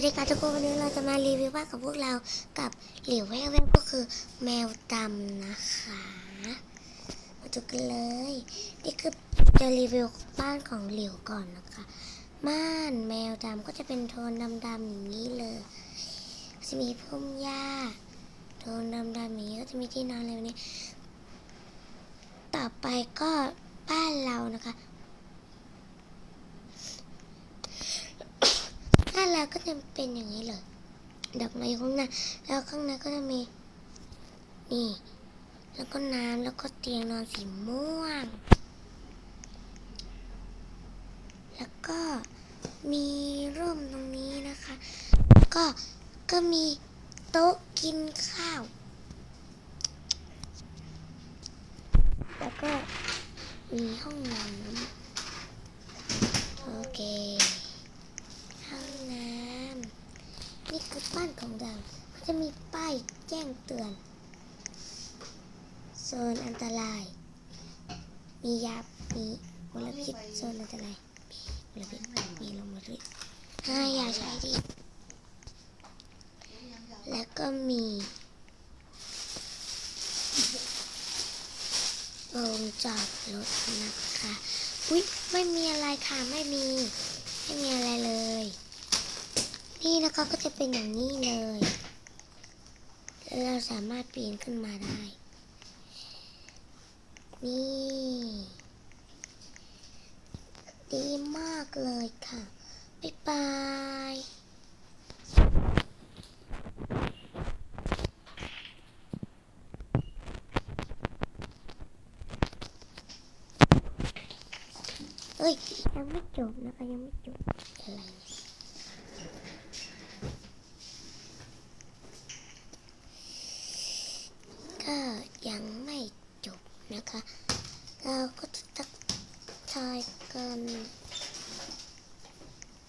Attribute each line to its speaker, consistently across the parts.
Speaker 1: วัสดีค่ะทุกคนวันนี้เราจะมารีวิวบ้านของพวกเรากับเหลิวแววแววก็คือแมวดำนะคะมาดูกันเลย นี่คือจะรีวิวบ้านของเหลิวก่อนนะคะม่านแมวดำก็จะเป็นโทนดำๆอย่างนี้เลยจะมีพุ่มหญ้าโทนดำๆอย่างนี้ก็จะมีที่นอนอะไรแบบนี้ ต่อไปก็บ้านเรานะคะ ถ้าก็จะเป็นอย่างนี้เลยดอกไม้ข้างหน้า แล้วข้างในก็จะมี นี่ แล้วก็น้ำแล้วก็เตียงนอนสีม่วง แล้วก็มีร่มตรงนี้นะคะ ก็ก็มีโต๊ะกินข้าว แล้วก็มีห้องน้ำโอเค ห้องน้ำ นี่คือบ้านของเราก็จะมีป้ายแจ้งเตือน โซนอันตราย มียามีมลพิษโซนอันตรายมีมลพิษมีลมมลพิษห้าอย่าใช้ดิแล้วก็มีโรงจอดรถนะคะ อุ๊ย ไม่มีอะไรค่ะ ไม่มี ไม่มีอะไรเลย นี่นะคะก็จะเป็นอย่างนี้เลย เราสามารถปีนขึ้นมาได้ นี่ ดีมากเลยค่ะ บ๊ายบายเอ้ย ยังไม่จบนะคะ ยังไม่จบอะไรก็ยังไม่จบ นะคะ เราก็จะทักทายกัน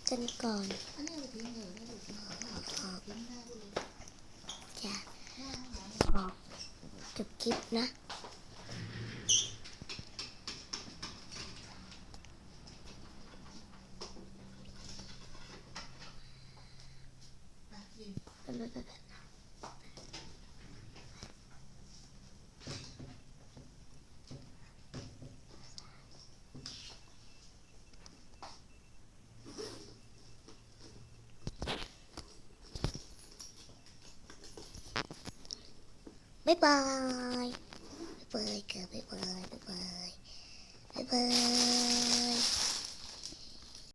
Speaker 1: กันก่อนจะออกจบคลิปนะ บ๊ายบายบ๊ายบายค่ะบ๊ายบายบ๊ายบายบ๊ายบาย